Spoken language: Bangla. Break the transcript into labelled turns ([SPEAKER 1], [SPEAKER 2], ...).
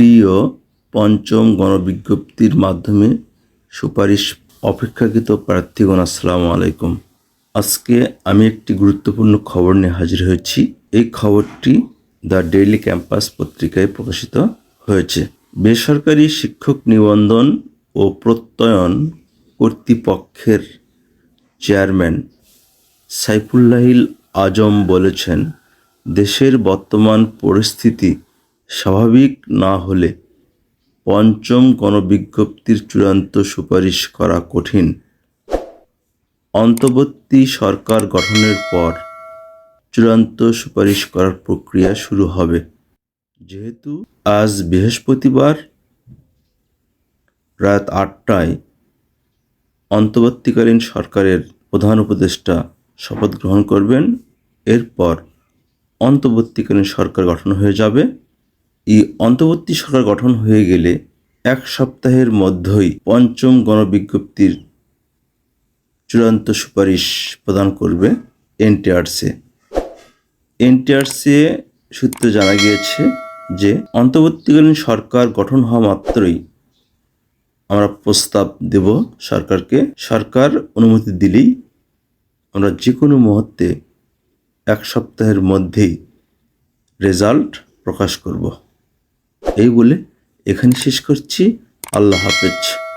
[SPEAKER 1] প্রিয় পঞ্চম গণবিজ্ঞপ্তির মাধ্যমে সুপারিশ অপেক্ষাকৃত প্রার্থীগণ, আসসালামু আলাইকুম। আজকে আমি একটি গুরুত্বপূর্ণ খবর নিয়ে হাজির হয়েছি। এই খবরটি দ্য ডেইলি ক্যাম্পাস পত্রিকায় প্রকাশিত হয়েছে। বেসরকারি শিক্ষক নিবন্ধন ও প্রত্যয়ন কর্তৃপক্ষের চেয়ারম্যান সাইফুল্লাহিল আজম বলেছেন, দেশের বর্তমান পরিস্থিতি স্বাভাবিক না হলে পঞ্চম গণবিজ্ঞপ্তির চূড়ান্ত সুপারিশ করা কঠিন। অন্তর্বর্তী সরকার গঠনের পর চূড়ান্ত সুপারিশ করার প্রক্রিয়া শুরু হবে। যেহেতু আজ বৃহস্পতিবার রাত আটটায় অন্তর্বর্তীকালীন সরকারের প্রধান উপদেষ্টা শপথ গ্রহণ করবেন। এরপর অন্তর্বর্তীকালীন সরকার গঠন হয়ে যাবে। এই অন্তর্বর্তী সরকার গঠন হয়ে গেলে এক সপ্তাহের মধ্যেই পঞ্চম গণবিজ্ঞপ্তির চূড়ান্ত সুপারিশ প্রদান করবে এনটিআরসি। এনটিআরসি সূত্রে জানা গিয়েছে যে অন্তর্বর্তীকালীন সরকার গঠন হওয়া মাত্রই আমরা প্রস্তাব দেব সরকারকে। সরকার অনুমতি দিলেই আমরা যে কোনো মুহূর্তে এক সপ্তাহের মধ্যেই রেজাল্ট প্রকাশ করব। এই বলে এখানে শেষ করছি। আল্লাহ হাফেজ।